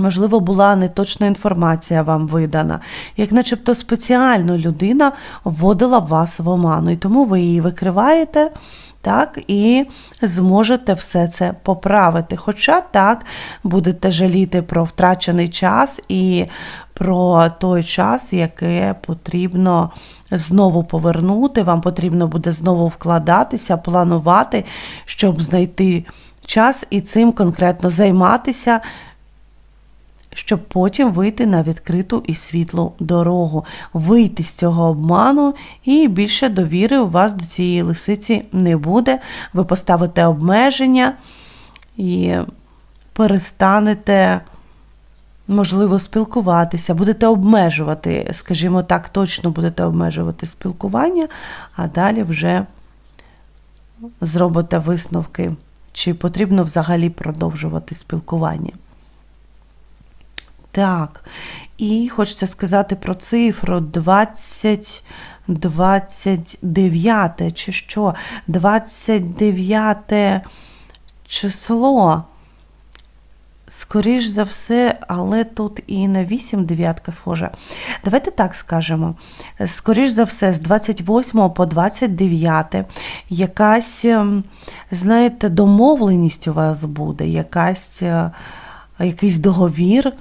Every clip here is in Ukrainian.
Можливо, була неточна інформація вам видана, як начебто спеціально людина вводила вас в оману, і тому ви її викриваєте, так, і зможете все це поправити. Хоча так будете жаліти про втрачений час і про той час, яке потрібно знову повернути. Вам потрібно буде знову вкладатися, планувати, щоб знайти час і цим конкретно займатися щоб потім вийти на відкриту і світлу дорогу, вийти з цього обману, і більше довіри у вас до цієї лисиці не буде. Ви поставите обмеження і перестанете, можливо, спілкуватися, будете обмежувати, скажімо так, точно будете обмежувати спілкування, а далі вже зробите висновки, чи потрібно взагалі продовжувати спілкування. Так, і хочеться сказати про цифру 20, 29, чи що? 29 число. Скоріш за все, але тут і на 8 дев'ятка схожа. Давайте так скажемо. Скоріш за все, з 28 по 29 якась, ем, знаєте, домовленість у вас буде, якась, е, якийсь договір.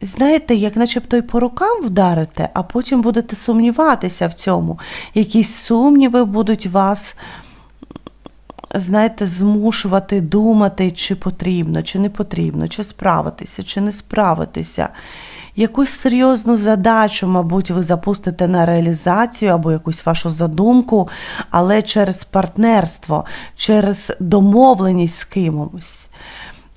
Знаєте, як начебто й по рукам вдарите, а потім будете сумніватися в цьому. Якісь сумніви будуть вас, знаєте, змушувати думати, чи потрібно, чи не потрібно, чи справитися, чи не справитися. Якусь серйозну задачу, мабуть, ви запустите на реалізацію або якусь вашу задумку, але через партнерство, через домовленість з кимось.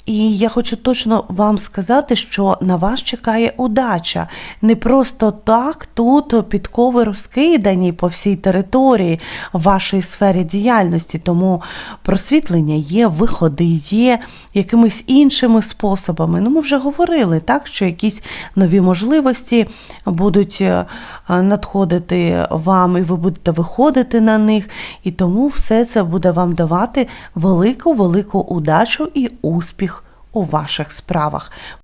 І я хочу точно вам сказати, що на вас чекає удача. Не просто так тут підкови розкидані по всій території вашої сфері діяльності, тому просвітлення є, виходи є якимись іншими способами. Ну, ми вже говорили, так, що якісь нові можливості будуть е, надходити вам, і ви будете виходити на них. І тому все це буде вам давати велику-велику удачу і успіх у ваших справах.